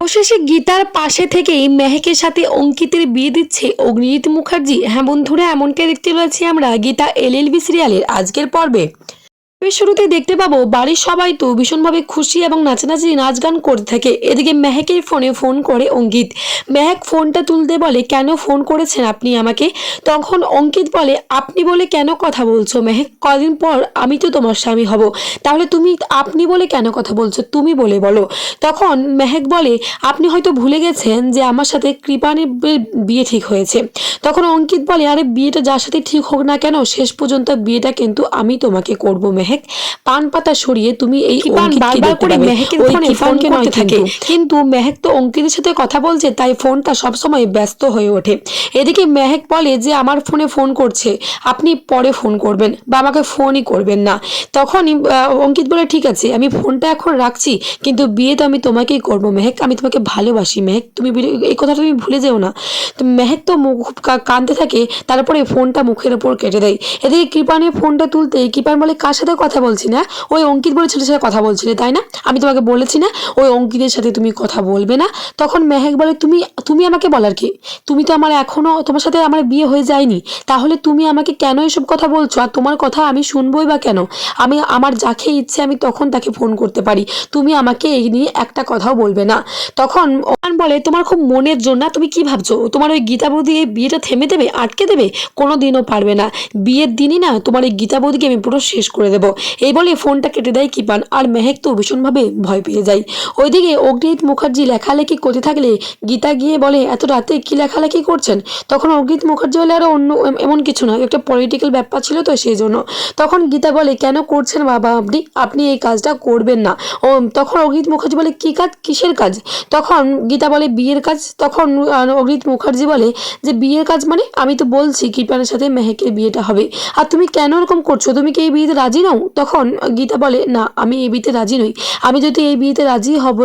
অবশেষে গীতার পাশে থেকেই মেহেকের সাথে অঙ্কিতের বিয়ে দিচ্ছে অগ্নিজিৎ মুখার্জি। হ্যাঁ বন্ধুরা, এমনটাই দেখতে পাচ্ছি আমরা গীতা এলএলবি সিরিয়ালের আজকের পর্বে। তবে শুরুতে দেখতে পাবো, বাড়ির সবাই তো ভীষণভাবে খুশি এবং নাচানাচি নাচ গান করতে থাকে। এদিকে মেহেকের ফোনে ফোন করে অঙ্কিত। মেহেক ফোনটা তুলতে বলে, কেন ফোন করেছেন আপনি আমাকে? তখন অঙ্কিত বলে, আপনি বলে কেন কথা বলছো মেহেক? কদিন পর আমি তো তোমার স্বামী হব। তাহলে তুমি আপনি বলে কেন কথা বলছো? তুমি বলে বলো। তখন মেহেক বলে, আপনি হয়তো ভুলে গেছেন যে আমার সাথে কৃপানের বিয়ে ঠিক হয়েছে। তখন অঙ্কিত বলে, আরে বিয়েটা যার সাথে ঠিক হোক না কেন, শেষ পর্যন্ত বিয়েটা কিন্তু আমি তোমাকে করব মেহেক। পান পাতা সরিয়ে তুমি এই বারবার করে। মেহেকের ফোনে কৃপানকে ফোন নয় থাকে। কিন্তু। মেহেক তো অঙ্কিতের সাথে কথা বলছে তাই ফোনটা সবসময় ব্যস্ত হয়ে ওঠে। এদিকে মেহেক বলে যে আমার ফোনে ফোন করছে আপনি পরে ফোন করবেন বা আমাকে ফোনই করবেন না। তখনই অঙ্কিত বলে ঠিক আছে আমি ফোনটা এখন রাখছি কিন্তু বিয়ে তো আমি তোমাকেই করব। মেহেক আমি তোমাকে ভালোবাসি। মেহেক তুমি এই কথাটা তুমি ভুলে যেও না। তো মেহেক তো মুখ কাঁদতে থাকে তারপরে ফোনটা মুখের ওপর কেটে দেয়। এদিকে কৃপানে ফোনটা তুলতে কৃপান বলে কার সাথে কথা বলছি না। ওই অঙ্কিত বলে ছেলের সাথে কথা বলছিলে, তাই না? আমি তোমাকে বলেছি না, ওই অঙ্কিতের সাথে তুমি কথা বলবে না। তখন মেহেক বলে, তুমি তুমি আমাকে বলার কি? তুমি তো আমার এখনও, তোমার সাথে আমার বিয়ে হয়ে যায়নি। তাহলে তুমি আমাকে কেন এসব কথা বলছো? আর তোমার কথা আমি শুনবোই বা কেন? আমি, আমার যাকে ইচ্ছে, আমি তখন তাকে ফোন করতে পারি। তুমি আমাকে এই নিয়ে একটা কথাও বলবে না। তখন ওমান বলে, তোমার খুব মনের জন্য, তুমি কি ভাবছ? তোমার ওই গীতা বৌদি এই বিয়েটা থেমে দেবে? আটকে দেবে? কোনো দিনও পারবে না। বিয়ের দিনই না, তোমার এই গীতা বৌদিকে আমি পুরো শেষ করে দেবো। এই বলে ফোনটা কেটে দেয় কিপান আর মেহেক তো ভীষণভাবে ভয় পেয়ে যায়। ওইদিকে অগ্নিজিৎ মুখার্জি লেখালেখি করতে থাকলে গীতা গিয়ে বলে এত রাতে কী লেখালেখি করছেন? তখন অগ্নিজিৎ মুখার্জি বলে আরও অন্য এমন কিছু না একটা পলিটিক্যাল ব্যাপার ছিল তো সেই জন্য তখন গীতা বলে কেন করছেন বাবা আপনি? আপনি এই কাজটা করবেন না। ও তখন অগ্নিজিৎ মুখার্জি বলে কী কাজ? কিসের কাজ? তখন গীতা বলে বিয়ের কাজ? তখন আহ, অগ্নিজিৎ মুখার্জি বলে যে বিয়ের কাজ মানে? আমি তো বলছি কৃপানের সাথে মেহেকের বিয়েটা হবে। আর তুমি কেন এরকম করছ? তুমি কি এই বিয়েতে রাজি নও? তখন গীতা বলে, না, আমি এই বিয়েতে রাজি নই। আমি যদি এই বিয়েতে রাজি হব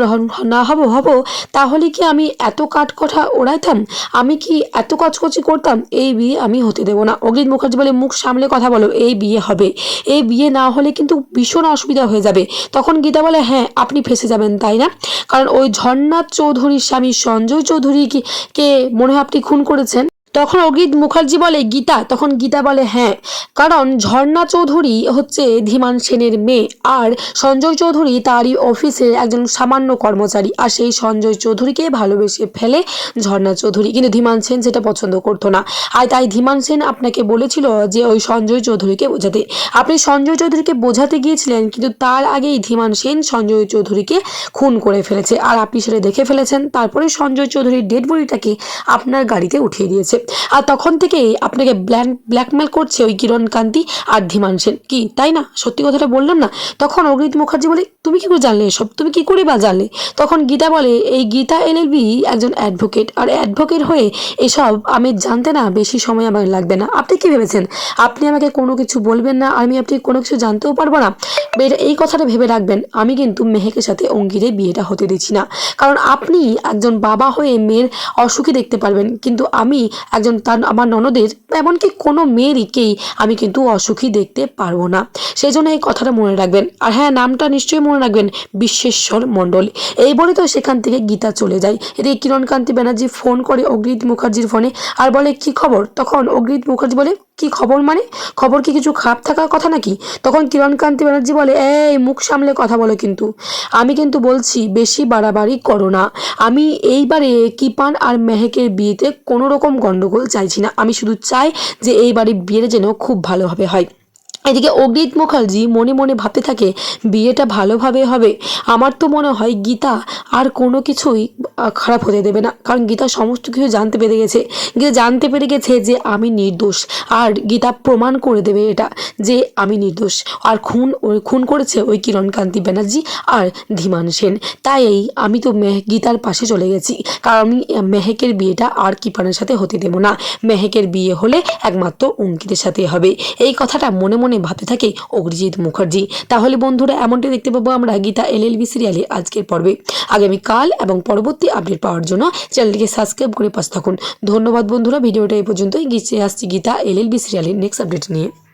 না হব হব, তাহলে কি আমি এত কাঠকঠা ওড়াইতাম? আমি কি এত কচকচি করতাম? এই বিয়ে আমি হতে দেবো না। অগ্নিত মুখার্জি বলে, মুখ সামলে কথা বলো, এই বিয়ে হবে। এই বিয়ে না হলে কিন্তু ভীষণ অসুবিধা হয়ে যাবে। তখন গীতা বলে হ্যাঁ আপনি ফেসে যাবেন, তাই না? কারণ ওই ঝর্ণাথ চৌধুরীর স্বামী সঞ্জয় চৌধুরী কি, কে? মনে হয় আপনি খুন করেছেন। তখন অগ্রিত মুখার্জি বলে, গীতা। তখন গীতা বলে হ্যাঁ। কারণ ঝর্ণা চৌধুরী হচ্ছে ধীমান সেনের মেয়ে আর সঞ্জয় চৌধুরী তারই অফিসের একজন সামান্য কর্মচারী আর সেই সঞ্জয় চৌধুরীকে ভালোবেসে ফেলে ঝর্ণা চৌধুরী। কিন্তু ধীমান সেন সেটা পছন্দ করতো না। আর তাই ধীমান সেন আপনাকে বলেছিল যে, ওই সঞ্জয় চৌধুরীকে বোঝাতে। আপনি সঞ্জয় চৌধুরীকে বোঝাতে গিয়েছিলেন, কিন্তু তার আগেই ধীমান সেন সঞ্জয় চৌধুরীকে খুন করে ফেলেছে। আর আপনি সেটা দেখে ফেলেছেন। তারপরে সঞ্জয় চৌধুরীর ডেড বডিটাকে আপনার গাড়িতে উঠিয়ে দিয়েছে। আর তখন থেকেই আপনাকে ব্ল্যাক ব্ল্যাকমেল করছে ওই কিরণ কান্তি আর ধীমান সেন। কি, তাই না? সত্যি কথাটা বললাম না? তখন অগ্রিত মুখার্জি বলে, তুমি কি করে জানলে এসব? তুমি কি করে বা জানলে? তখন গীতা বলে, এই গীতা এলএলবি একজন অ্যাডভোকেট আর অ্যাডভোকেট হয়ে এসব আমি জানতে না বেশি সময় আমার লাগবে না। আপনি কি ভেবেছেন? আপনি আমাকে কোনো কিছু বলবেন না, আমি আপনি কোনো কিছু জানতেও পারব না। এই কথাটা ভেবে রাখবেন, আমি কিন্তু মেহেকের সাথে অঙ্গিরে বিয়েটা হতে দিচ্ছি না। কারণ আপনি একজন বাবা হয়ে মেয়ের অসুখী দেখতে পারবেন, কিন্তু আমি একজন তার আমার ননদের এমনকি কোনো মেয়েরইকেই আমি কিন্তু অসুখী দেখতে পারব না। সেই জন্য এই কথাটা মনে রাখবেন। আর হ্যাঁ নামটা নিশ্চয়ই মনে রাখবেন, বিশ্বেশ্বর মণ্ডল। এই বলে তো সেখান থেকে গীতা চলে যায়। এদিকে কিরণকান্তি ব্যানার্জি ফোন করে অগ্রিত মুখার্জির ফোনে, আর বলে, কি খবর? তখন অগ্রিত মুখার্জি বলে, কি খবর মানে? খবর কি কিছু খারাপ থাকার কথা নাকি? তখন কিরণকান্তি ব্যানার্জি বলে, এই, মুখ সামলে কথা বলো কিন্তু। আমি কিন্তু বলছি, বেশি বাড়াবাড়ি করো না। আমি এইবারে কিপান আর মেহেকের বিয়েতে কোনো রকম গণ্ডগোল চাইছি না। আমি শুধু চাই যে এই বাড়ির বিয়েটা যেন খুব ভালোভাবে হয়। এদিকে অগ্নিত মুখার্জি মনে মনে ভাবতে থাকে, বিয়েটা ভালোভাবে হবে। আমার তো মনে হয় গীতা আর কোনো কিছুই খারাপ হতে দেবে না। কারণ গীতা সমস্ত কিছু জানতে পেরে গেছে। গীতা জানতে পেরে গেছে যে আমি নির্দোষ। আর গীতা প্রমাণ করে দেবে এটা যে আমি নির্দোষ। আর খুন ওই খুন করেছে ওই কিরণকান্তি ব্যানার্জি আর ধীমান সেন। তাই আমি তো মেহ, গীতার পাশে চলে গেছি। কারণ আমি মেহেকের বিয়েটা আর কিপানের সাথে হতে দেবো না। মেহেকের বিয়ে হলে একমাত্র অঙ্কিতের সাথে হবে। এই কথাটা মনে মনে ভাবতে থাকে অগ্রিজিৎ মুখার্জি। তাহলে বন্ধুরা, এমনটাই দেখতে পাবো আমরা গীতা এলএলবি সিরিয়ালে আজকের পর্বে। আগামীকাল এবং পরবর্তী আপডেট পাওয়ার জন্য চ্যানেলটিকে সাবস্ক্রাইব করে পাশে থাকুন। ধন্যবাদ বন্ধুরা, ভিডিওটা এই পর্যন্তই। গিয়ে আসছি গীতা এলএলবি সিরিয়ালের নেক্সট আপডেট নিয়ে।